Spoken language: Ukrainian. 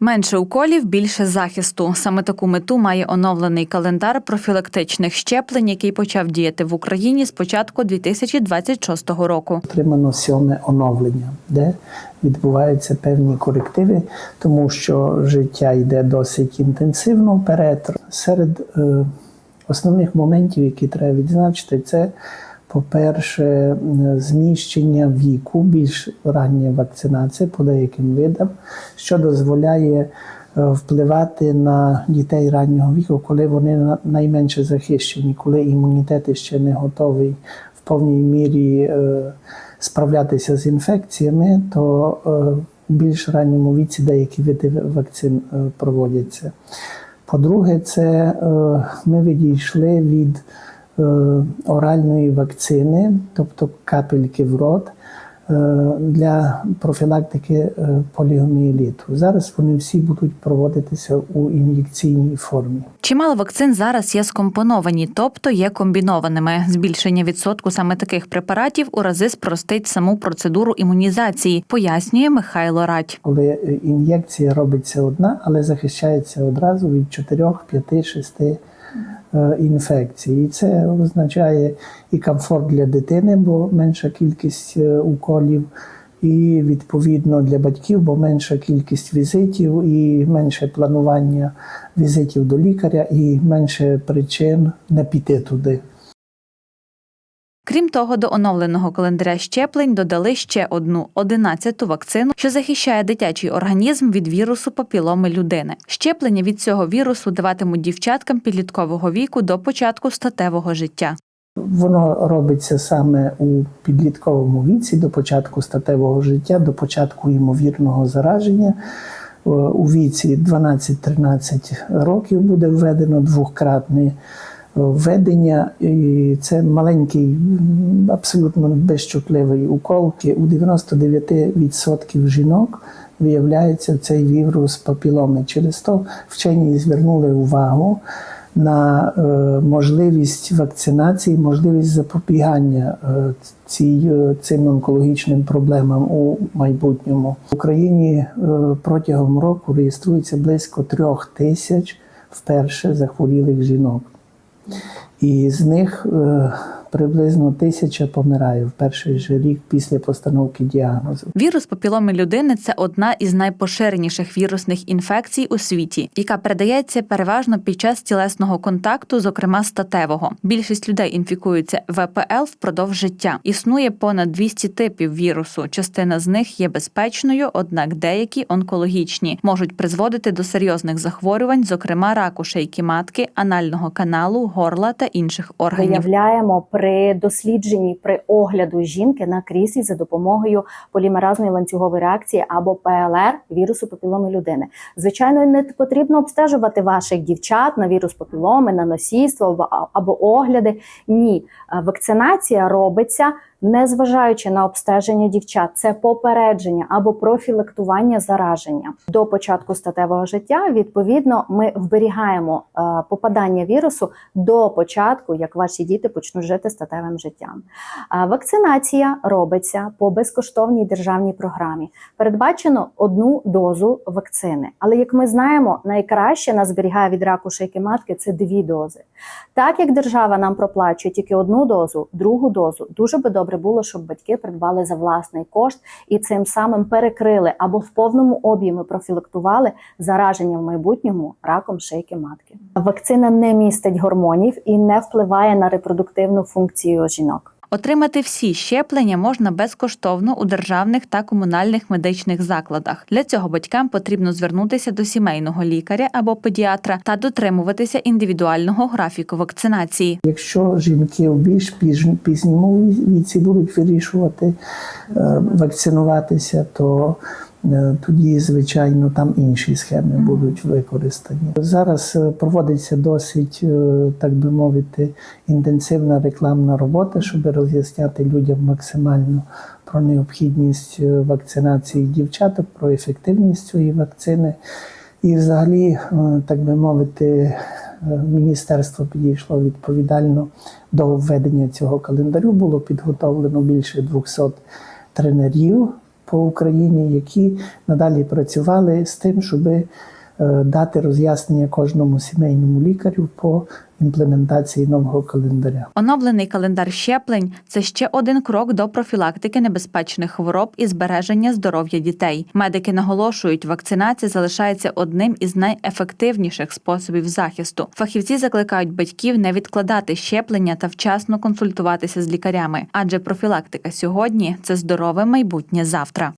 Менше уколів, більше захисту. Саме таку мету має оновлений календар профілактичних щеплень, який почав діяти в Україні з початку 2026 року. Отримано сьоме оновлення, де відбуваються певні корективи, тому що життя йде досить інтенсивно вперед. Серед е, основних моментів, які треба відзначити, це, по-перше, зміщення віку, більш рання вакцинація по деяким видам, що дозволяє е, впливати на дітей раннього віку, коли вони найменше захищені, коли імунітет ще не готовий в повній мірі е, справлятися з інфекціями, то е, в більш ранньому віці деякі види вакцин проводяться. По-друге, це ми відійшли від оральної вакцини, тобто капельки в рот. е, Для профілактики е, поліомієліту. Зараз вони всі будуть проводитися у ін'єкційній формі. Чимало вакцин зараз є скомпоновані, тобто є комбінованими. Збільшення відсотку саме таких препаратів у рази спростить саму процедуру імунізації, пояснює Михайло Радь. коли е, ін'єкція робиться одна, але захищається одразу від 4, 5, 6 е, інфекцій. І це означає і комфорт для дитини, бо менша кількість е, уколів, і відповідно для батьків, бо менша кількість візитів, і менше планування візитів до лікаря, і менше причин не піти туди. Крім того, до оновленого календаря щеплень додали ще одну одинадцяту вакцину, що захищає дитячий організм від вірусу папіломи людини. Щеплення від цього вірусу даватимуть дівчаткам підліткового віку до початку статевого життя. Воно робиться саме у підлітковому віці до початку статевого життя, до початку ймовірного зараження. Е, У віці 12-13 років буде введено двократне е, введення. І це маленький, абсолютно безчутливий укол. У 99% жінок виявляється цей вірус папіломи. Через то вчені звернули увагу на е, можливість вакцинації, можливість запобігання е, цій, е, цим онкологічним проблемам у майбутньому. В Україні протягом року реєструється близько трьох тисяч вперше захворілих жінок. І з них е, приблизно тисяча помирає в перший же рік після постановки діагнозу. Вірус папіломи людини це одна із найпоширеніших вірусних інфекцій у світі, яка передається переважно під час тілесного контакту, зокрема статевого. Більшість людей інфікуються ВПЛ впродовж життя. Існує понад 200 типів вірусу. Частина з них є безпечною, однак деякі онкологічні можуть призводити до серйозних захворювань, зокрема раку шийки матки, анального каналу, горла та інших органів. виявляємо при дослідженні при огляду жінки на кріслі за допомогою полімеразної ланцюгової реакції або ПЛР вірусу папіломи людини. Звичайно, не потрібно обстежувати ваших дівчат на вірус папіломи, на носійство або- огляди. Ні, Е, вакцинація робиться. Незважаючи на обстеження дівчат, це попередження або профілактування зараження до початку статевого життя. Відповідно, ми вберігаємо е, попадання вірусу до початку, як ваші діти почнуть жити статевим життям. А Вакцинація робиться по безкоштовній державній програмі. Передбачено одну дозу вакцини. Але як ми знаємо, найкраще нас зберігає від раку шийки матки це дві дози. Так як держава нам проплачує тільки одну дозу, другу дозу, дуже би добре було, щоб батьки придбали за власний кошт і цим самим перекрили або в повному об'ємі профілактували зараження в майбутньому раком шийки матки. Вакцина не містить гормонів і не впливає на репродуктивну функцію жінок. Отримати всі щеплення можна безкоштовно у державних та комунальних медичних закладах. Для цього батькам потрібно звернутися до сімейного лікаря або педіатра та дотримуватися індивідуального графіку вакцинації. Якщо жінки в більш пізн- пізньому віці будуть вирішувати е, вакцинуватися, то тоді, звичайно, там інші схеми будуть використані. Зараз е, проводиться досить, е, так би мовити, інтенсивна рекламна робота, щоб роз'ясняти людям максимально про необхідність е, вакцинації дівчаток, про ефективність цієї вакцини. І, взагалі, е, так би мовити, е, міністерство підійшло відповідально до введення цього календарю. Було підготовлено більше 200 тренерів по Україні, які надалі працювали з тим, щоб е, дати роз'яснення кожному сімейному лікарю по імплементації нового календаря. Оновлений календар щеплень це ще один крок до профілактики небезпечних хвороб і збереження здоров'я дітей. Медики наголошують, вакцинація залишається одним із найефективніших способів захисту. Фахівці закликають батьків не відкладати щеплення та вчасно консультуватися з лікарями, адже профілактика сьогодні це здорове майбутнє завтра.